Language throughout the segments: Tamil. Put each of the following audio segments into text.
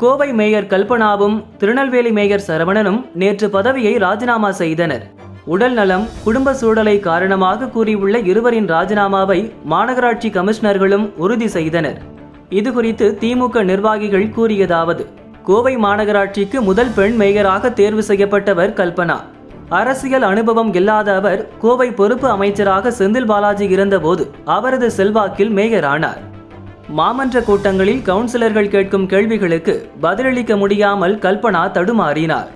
கோவை மேயர் கல்பனாவும் திருநெல்வேலி மேயர் சரவணனும் நேற்று பதவியை ராஜினாமா செய்தனர். உடல் நலம் குடும்ப சூழலை காரணமாக கூறியுள்ள இருவரின் ராஜினாமாவை மாநகராட்சி கமிஷனர்களும் உறுதி செய்தனர். இதுகுறித்து திமுக நிர்வாகிகள் கூறியதாவது கோவை மாநகராட்சிக்கு முதல் பெண் மேயராக தேர்வு செய்யப்பட்டவர் கல்பனா. அரசியல் அனுபவம் இல்லாத அவர் கோவை பொறுப்பு அமைச்சராக செந்தில் பாலாஜி இருந்தபோது அவரது செல்வாக்கில் மேயரானார். மாமன்ற கூட்டங்களில் கவுன்சிலர்கள் கேட்கும் கேள்விகளுக்கு பதிலளிக்க முடியாமல் கல்பனா தடுமாறினார்.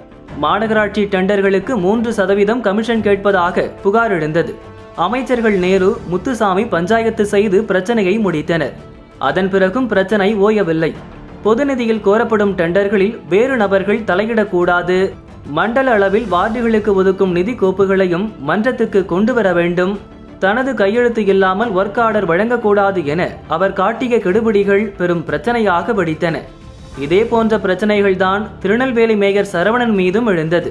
மாநகராட்சி டெண்டர்களுக்கு மூன்று சதவீதம் கமிஷன் கேட்பதாக புகார் எழுந்தது. அமைச்சர்கள் நேரு முத்துசாமி பஞ்சாயத்து செய்து பிரச்சனையை முடித்தனர். அதன் பிறகும் பிரச்சனை ஓயவில்லை. பொது நிதியில் கோரப்படும் டெண்டர்களில் வேறு நபர்கள் தலையிடக்கூடாது. மண்டல அளவில் வார்டுகளுக்கு ஒதுக்கும் நிதி கோப்புகளையும் மன்றத்துக்கு கொண்டு வர வேண்டும். தனது கையெழுத்து இல்லாமல் ஒர்க் ஆர்டர் வழங்கக்கூடாது என அவர் காட்டிய கெடுபிடிகள் பெரும் பிரச்சனையாக வெடித்தன. இதே போன்ற பிரச்சனைகள்தான் திருநெல்வேலி மேயர் சரவணன் மீதும் எழுந்தது.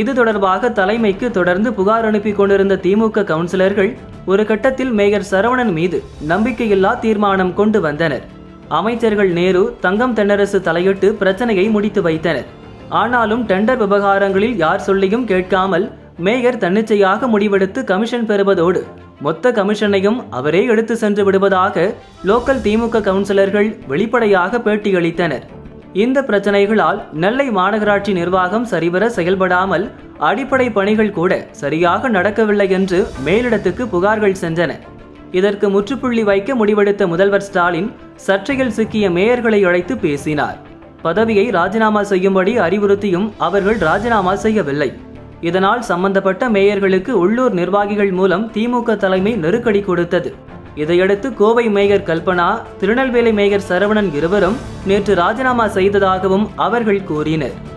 இது தொடர்பாக தலைமைக்கு தொடர்ந்து புகார் அனுப்பி கொண்டிருந்த திமுக கவுன்சிலர்கள் ஒரு கட்டத்தில் மேயர் சரவணன் மீது நம்பிக்கையில்லா தீர்மானம் கொண்டு வந்தனர். அமைச்சர்கள் நேரு தங்கம் தென்னரசு தலையிட்டு பிரச்சனையை முடித்து வைத்தனர். ஆனாலும் டெண்டர் விவகாரங்களில் யார் சொல்லியும் கேட்காமல் மேயர் தன்னிச்சையாக முடிவெடுத்து கமிஷன் பெறுவதோடு மொத்த கமிஷனையும் அவரே எடுத்து சென்று விடுவதாக லோக்கல் திமுக கவுன்சிலர்கள் வெளிப்படையாக பேட்டியளித்தனர். இந்த பிரச்சனைகளால் நெல்லை மாநகராட்சி நிர்வாகம் சரிவர செயல்படாமல் அடிப்படை பணிகள் கூட சரியாக நடக்கவில்லை என்று மேலிடத்துக்கு புகார்கள் சென்றன. இதற்கு முற்றுப்புள்ளி வைக்க முடிவெடுத்த முதல்வர் ஸ்டாலின் சர்ச்சையில் சிக்கிய மேயர்களை அழைத்து பேசினார். பதவியை ராஜினாமா செய்யும்படி அறிவுறுத்தியும் அவர்கள் ராஜினாமா செய்யவில்லை. இதனால் சம்பந்தப்பட்ட மேயர்களுக்கு உள்ளூர் நிர்வாகிகள் மூலம் திமுக தலைமை நெருக்கடி கொடுத்தது. இதையடுத்து கோவை மேயர் கல்பனா திருநெல்வேலி மேயர் சரவணன் இருவரும் நேற்று ராஜினாமா செய்ததாகவும் அவர்கள் கூறினர்.